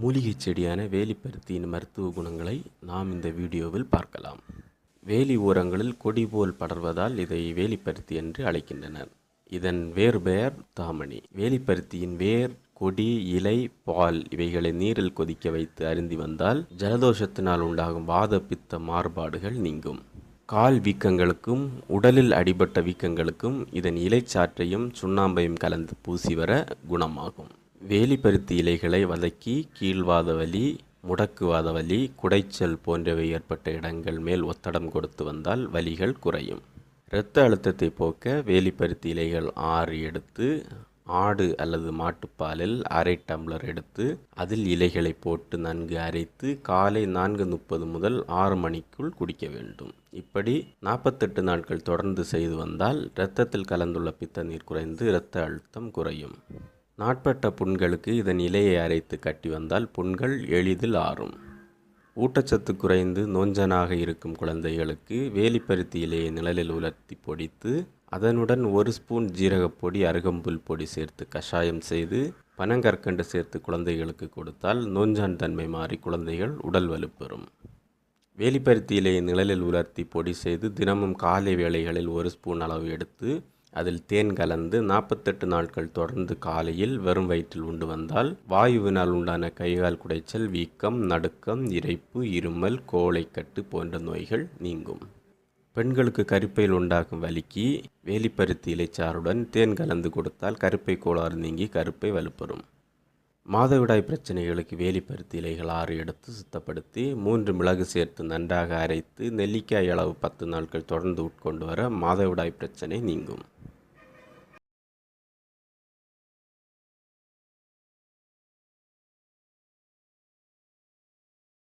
மூலிகை செடியான வேலிப்பருத்தியின் மருத்துவ குணங்களை நாம் இந்த வீடியோவில் பார்க்கலாம். வேலி ஓரங்களில் கொடி போல் படர்வதால் இதை வேலிப்பருத்தி என்று அழைக்கின்றனர். இதன் வேறு பெயர் தாமணி. வேலிப்பருத்தியின் வேர் கொடி இலை பால் இவைகளை நீரில் கொதிக்க வைத்து அருந்தி வந்தால் ஜலதோஷத்தினால் உண்டாகும் வாத பித்த மாறுபாடுகள் நீங்கும். கால் வீக்கங்களுக்கும் உடலில் அடிபட்ட வீக்கங்களுக்கும் இதன் இலைச்சாற்றையும் சுண்ணாம்பையும் கலந்து பூசி வர குணமாகும். வேலிப்பருத்தி இலைகளை வதக்கி கீழ்வாத வலி முடக்குவாத வலி குடைச்சல் போன்றவை ஏற்பட்ட இடங்கள் மேல் ஒத்தடம் கொடுத்து வந்தால் வலிகள் குறையும். இரத்த அழுத்தத்தை போக்க வேலிப்பருத்தி இலைகள் ஆறு எடுத்து ஆடு அல்லது மாட்டுப்பாலில் அரை டம்ளர் எடுத்து அதில் இலைகளை போட்டு நன்கு அரைத்து காலை நான்கு முப்பது முதல் ஆறு மணிக்குள் குடிக்க வேண்டும். இப்படி நாற்பத்தெட்டு நாட்கள் தொடர்ந்து செய்து வந்தால் இரத்தத்தில் கலந்துள்ள பித்த நீர் குறைந்து இரத்த அழுத்தம் குறையும். நாட்பட்ட புண்களுக்கு இதன் இலையை அரைத்து கட்டி வந்தால் புண்கள் எளிதில் ஆறும். ஊட்டச்சத்து குறைந்து நோஞ்சனாக இருக்கும் குழந்தைகளுக்கு வேலிப்பருத்தி இலையை நிழலில் உலர்த்தி பொடித்து அதனுடன் ஒரு ஸ்பூன் ஜீரகப்பொடி அருகம்புல் பொடி சேர்த்து கஷாயம் செய்து பனங்கற்கண்டு சேர்த்து குழந்தைகளுக்கு கொடுத்தால் நோஞ்சான் தன்மை மாறி குழந்தைகள் உடல் வலுப்பெறும் வேலிப்பருத்தி இலையை நிழலில் உலர்த்தி பொடி செய்து தினமும் காலை வேளைகளில் ஒரு ஸ்பூன் அளவு எடுத்து அதில் தேன் கலந்து நாற்பத்தெட்டு நாட்கள் தொடர்ந்து காலையில் வெறும் வயிற்றில் உண்டு வந்தால் வாயுவினால் உண்டான கைகால் குடைச்சல் வீக்கம் நடுக்கம் இரைப்பு இருமல் கோழைக்கட்டு போன்ற நோய்கள் நீங்கும். பெண்களுக்கு கருப்பையில் உண்டாகும் வலிக்கு வேலிப்பருத்தி இலைச்சாருடன் தேன் கலந்து கொடுத்தால் கருப்பை கோளாறு நீங்கி கருப்பை வலுப்பெறும். மாதவிடாய் பிரச்சனைகளுக்கு வேலிப்பருத்தி இலைகள் ஆறு எடுத்து சுத்தப்படுத்தி மூன்று மிளகு சேர்த்து நன்றாக அரைத்து நெல்லிக்காய் அளவு பத்து நாட்கள் தொடர்ந்து உட்கொண்டு வர மாதவிடாய் பிரச்சனை நீங்கும்.